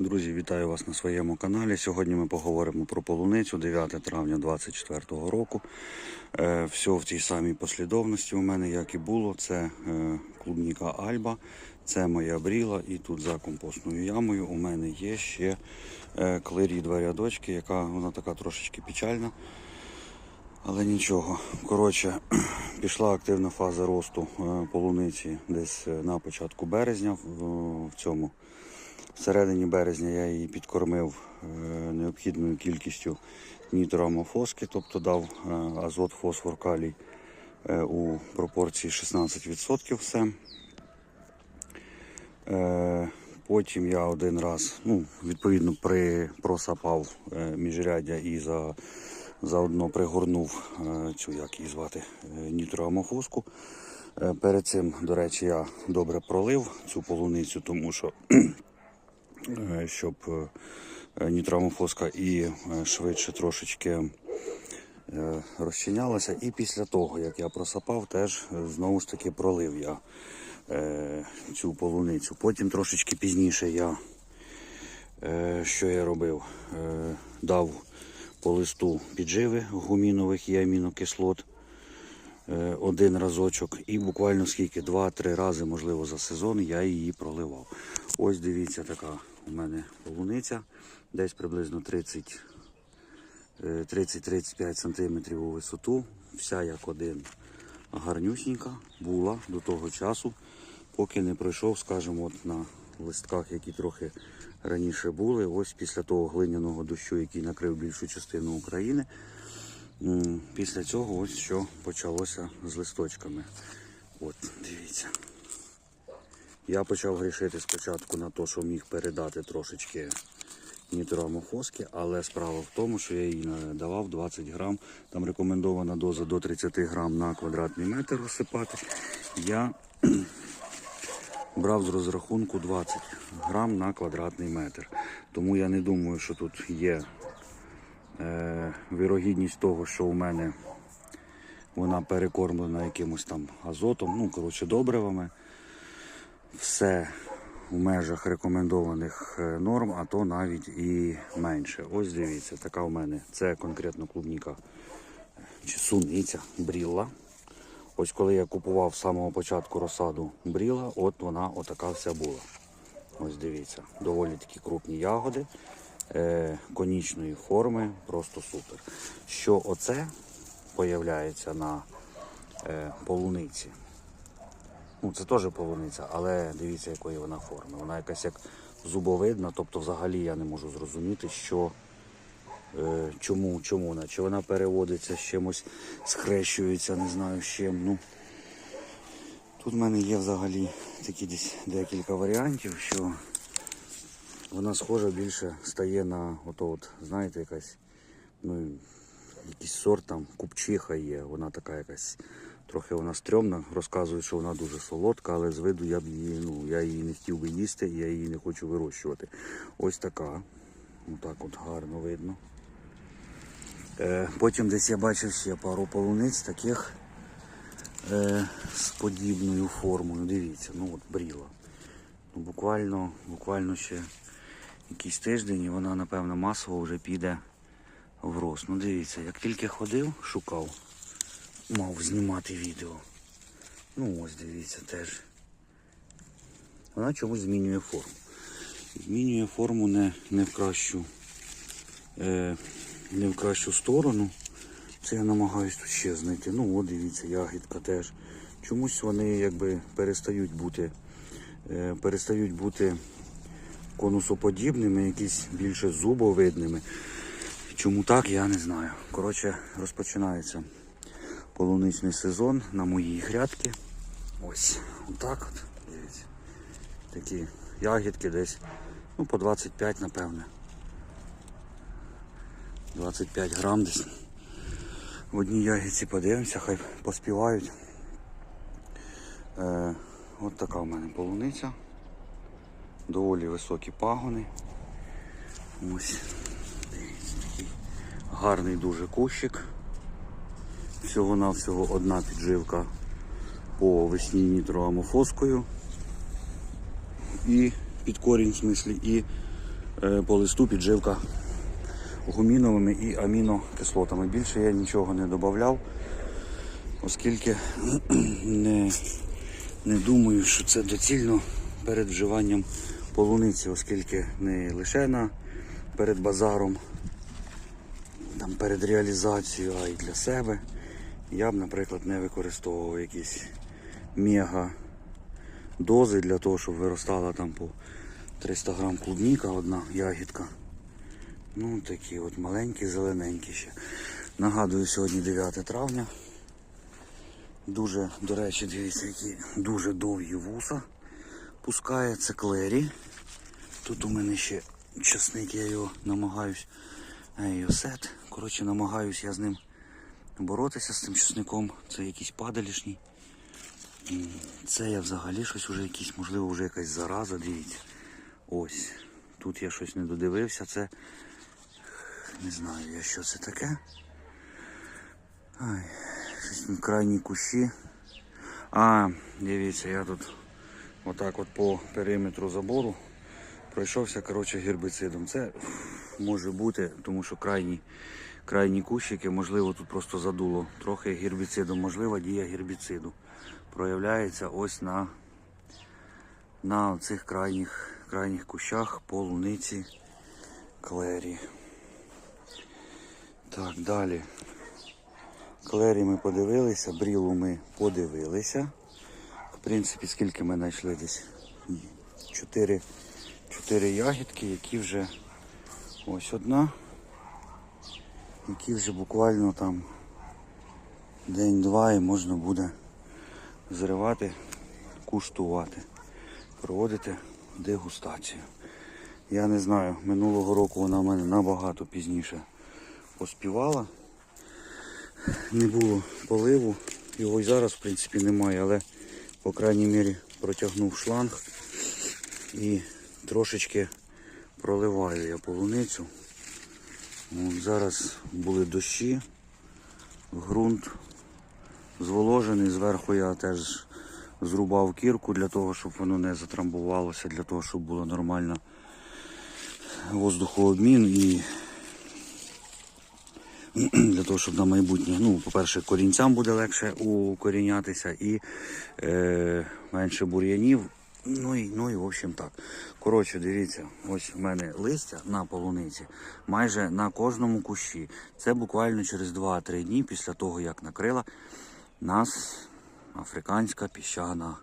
Друзі, вітаю вас на своєму каналі. Сьогодні ми поговоримо про полуницю 9 травня 2024 року. Е, Все в тій самій послідовності у мене, як і було. Це е, клубніка Альба, це моя бріла, і тут за компостною ямою у мене є ще е, клері два рядочки, яка вона така трошечки печальна. Але нічого. Коротше, пішла активна фаза росту полуниці десь на початку березня в цьому. В середині березня я її підкормив е, необхідною кількістю нітроамофоски, тобто дав е, азот, фосфор, калій е, у пропорції 16% все. Потім я один раз, ну, відповідно, просапав міжряддя і за, заодно пригорнув цю, як її звати, нітроамофоску. Перед цим, до речі, я добре пролив цю полуницю, тому що щоб е, нітроамофоска і е, швидше трошечки е, розчинялася. І після того, як я просапав, теж е, знову ж таки пролив я е, цю полуницю. Потім трошечки пізніше я е, що я робив? Е, дав по листу підживи гумінових і амінокислот е, один разочок, і буквально скільки, два-три рази, можливо, за сезон я її проливав. Ось дивіться, така у мене полуниця, десь приблизно 30 е, 30-35 см у висоту. Вся як один гарнюсінька була до того часу, поки не пройшов, скажімо, от на листках, які трохи раніше були. Ось після того глиняного дощу, який накрив більшу частину України. Після цього ось що почалося з листочками. От, дивіться. Я почав грішити спочатку на те, що міг передати трошечки нітроамофоски, але справа в тому, що я їй давав 20 грам. Там рекомендована доза до 30 грам на квадратний метр розсипати. Я брав з розрахунку 20 грам на квадратний метр. Тому я не думаю, що тут є е, вірогідність того, що у мене вона перекормлена якимось там азотом, ну, коротше, добривами. Все в межах рекомендованих е, норм, а то навіть і менше. Ось дивіться, така у мене. Це конкретно клубніка чи суниця брілла. Ось коли я купував з самого початку розсаду бріла, от вона отака вся була. Ось дивіться, доволі такі крупні ягоди е, конічної форми, просто супер. Що оце появляється на е, полуниці? Ну, це теж полуниця, але дивіться, якої вона форми. Вона якась як зубовидна, тобто взагалі я не можу зрозуміти, що, е, чому, чому вона. Чи вона переводиться з чимось, схрещується, не знаю з чим. Ну, тут в мене є взагалі такі десь декілька варіантів, що вона схожа більше стає на ото от, знаєте, якась, ну, якийсь сорт там, купчиха є, вона така якась. Трохи вона стрьомна, розказують, що вона дуже солодка, але з виду я б її, ну, я її не хотів би їсти, я її не хочу вирощувати. Ось така. Отак от гарно видно. Е, потім десь я бачив ще пару полуниць таких е, з подібною формою. Дивіться, ну от бріла. Ну, буквально, буквально ще якийсь тиждень і вона, напевно, масово вже піде в рост. Ну дивіться, як тільки ходив, шукав мав знімати відео. Ну ось дивіться теж. Вона чомусь змінює форму. Змінює форму не, не в кращу е, не в кращу сторону. Це я намагаюсь тут ще знайти. Ну от дивіться, ягідка теж. Чомусь вони якби перестають бути, е, перестають бути конусоподібними, якісь більше зубовидними. Чому так, я не знаю. Коротше, розпочинається полуничний сезон на моїй грядки. Ось, отак от. Дивіться. Такі ягідки десь, ну, по 25, напевне. 25 грам десь. В одній ягідці подивимося, хай поспівають. Е, от така в мене полуниця. Доволі високі пагони. Ось. Дивіться, такий гарний дуже кущик. Всього-навсього одна підживка по весні нітроамофоскою і під корінь в смислі, і е, по листу підживка гуміновими і амінокислотами. Більше я нічого не додавав, оскільки не, не думаю, що це доцільно перед вживанням полуниці, оскільки не лише на, перед базаром, там, перед реалізацією, а й для себе. Я б, наприклад, не використовував якісь мега дози для того, щоб виростала там по 300 грам клубніка одна ягідка. Ну, такі от маленькі, зелененькі ще. Нагадую, сьогодні 9 травня. Дуже, до речі, дивіться, які дуже довгі вуса пускає. Це клері. Тут у мене ще часник, я його намагаюсь. Йосет. Коротше, намагаюсь я з ним боротися з цим часником. Це якийсь падалішній. Це я взагалі щось вже якийсь, можливо, вже якась зараза, дивіться. Ось. Тут я щось не додивився. Це не знаю я що це таке. Ай, щось крайні кущі. А, дивіться, я тут отак от по периметру забору пройшовся коротше, гербицидом. Це може бути, тому що крайні, крайні кущики, можливо, тут просто задуло трохи гербіцидом, можливо, дія гербіциду проявляється ось на, на цих крайніх, крайніх кущах полуниці клері. Так, далі. Клері ми подивилися, брілу ми подивилися. В принципі, скільки ми знайшли десь? Чотири ягідки, які вже ось одна, які вже буквально там день-два і можна буде зривати, куштувати, проводити дегустацію. Я не знаю, минулого року вона в мене набагато пізніше поспівала. Не було поливу, його і зараз в принципі немає, але по крайній мірі протягнув шланг і трошечки проливаю я полуницю. От зараз були дощі, ґрунт зволожений, зверху я теж зрубав кірку для того, щоб воно не затрамбувалося, для того, щоб було нормально воздухообмін і для того, щоб на майбутнє, ну, по-перше, корінцям буде легше укорінятися і е, менше бур'янів. Ну і, ну і в общем так. Коротше, дивіться, ось в мене листя на полуниці майже на кожному кущі. Це буквально через 2-3 дні після того, як накрила нас африканська піщана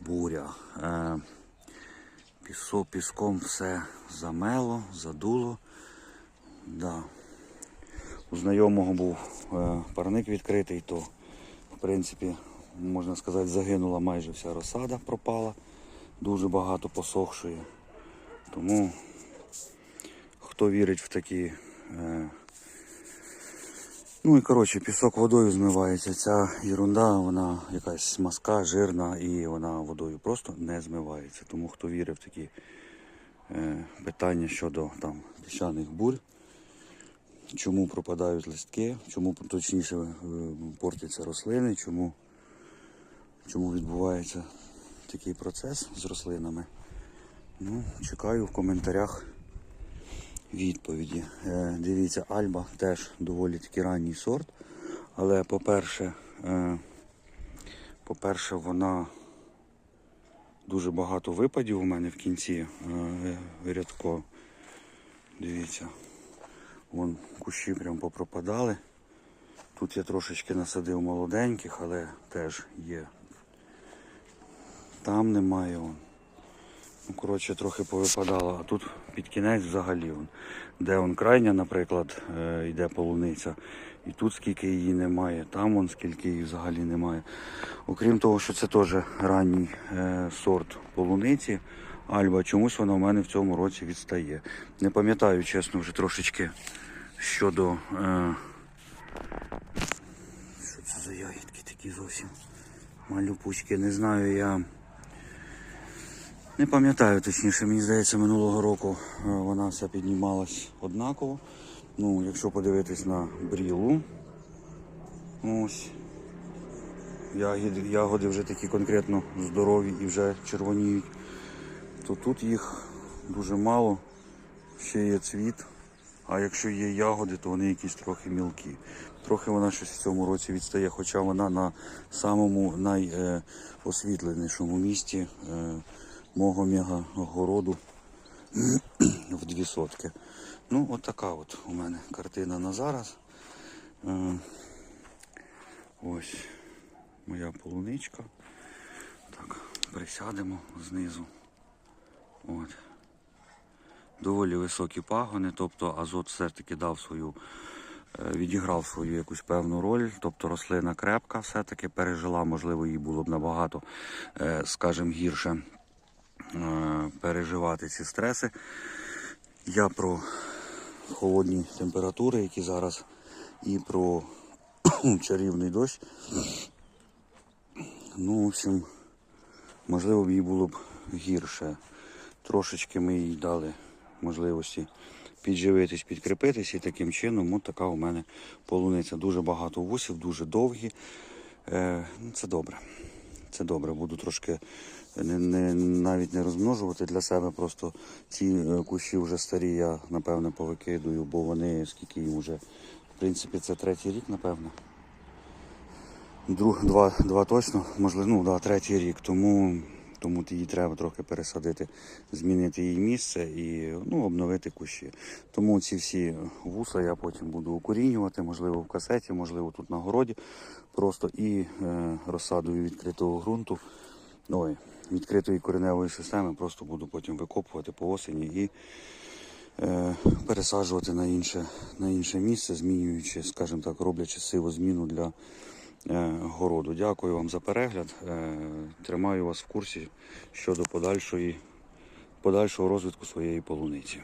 буря. Е, пісо, піском все замело, задуло. Да. У знайомого був е, парник відкритий, то в принципі, можна сказати, загинула майже вся розсада, пропала. Дуже багато посохшої. Тому хто вірить в такі. Е, ну і коротше, пісок водою змивається. Ця ерунда, вона якась маска, жирна і вона водою просто не змивається. Тому хто вірить в такі е, питання щодо там піщаних бурь, чому пропадають листки, чому точніше е, портяться рослини, чому, чому відбувається такий процес з рослинами. Ну, чекаю в коментарях відповіді. Е, дивіться, Альба теж доволі таки ранній сорт. Але по-перше, е, по-перше, вона дуже багато випадів у мене в кінці е, рядко. Дивіться. Вон кущі прям попропадали. Тут я трошечки насадив молоденьких, але теж є. Там немає. Вон. Ну, коротше, трохи повипадало, а тут під кінець взагалі. Вон. Де он крайня, наприклад, е, йде полуниця. І тут скільки її немає, там вон скільки її взагалі немає. Окрім того, що це теж ранній е, сорт полуниці. Альба, чомусь вона в мене в цьому році відстає. Не пам'ятаю, чесно, вже трошечки щодо. Е... Що це за ягідки такі зовсім малюпучки. Не знаю я. Не пам'ятаю точніше, мені здається, минулого року е, вона вся піднімалась однаково. Ну, якщо подивитись на брілу, ось. Ягоди, вже такі конкретно здорові і вже червоніють, то тут їх дуже мало ще є цвіт. А якщо є ягоди, то вони якісь трохи мілкі. Трохи вона щось в цьому році відстає, хоча вона на самому найосвітленішому місці мого мегагороду в дві сотки. Ну, от така от у мене картина на зараз. Е, ось моя полуничка. Так, присядемо знизу. От. Доволі високі пагони, тобто азот все-таки дав свою, е, відіграв свою якусь певну роль. Тобто рослина крепка все-таки пережила, можливо, їй було б набагато, е, скажімо, гірше переживати ці стреси. Я про холодні температури, які зараз, і про чарівний дощ. Ну, в общем, можливо, їй було б гірше. Трошечки ми їй дали можливості підживитись, підкріпитись, і таким чином от така у мене полуниця. Дуже багато вусів, дуже довгі. Е, ну, це добре. Це добре. Буду трошки не, не, навіть не розмножувати для себе. Просто ці е, кущі вже старі, я напевне повикидую, бо вони скільки їм вже. В принципі, це третій рік, напевно. Друг, два, два точно, можливо, ну да, третій рік, тому, тому її треба трохи пересадити, змінити її місце і ну, обновити кущі. Тому ці всі вуса я потім буду укорінювати, можливо, в касеті, можливо, тут на городі. Просто і е, розсадою відкритого ґрунту, ой, відкритої кореневої системи, просто буду потім викопувати по осені і е, пересаджувати на інше, на інше місце, змінюючи, скажімо так, роблячи сиву зміну для е, городу. Дякую вам за перегляд. Е, тримаю вас в курсі щодо подальшої, подальшого розвитку своєї полуниці.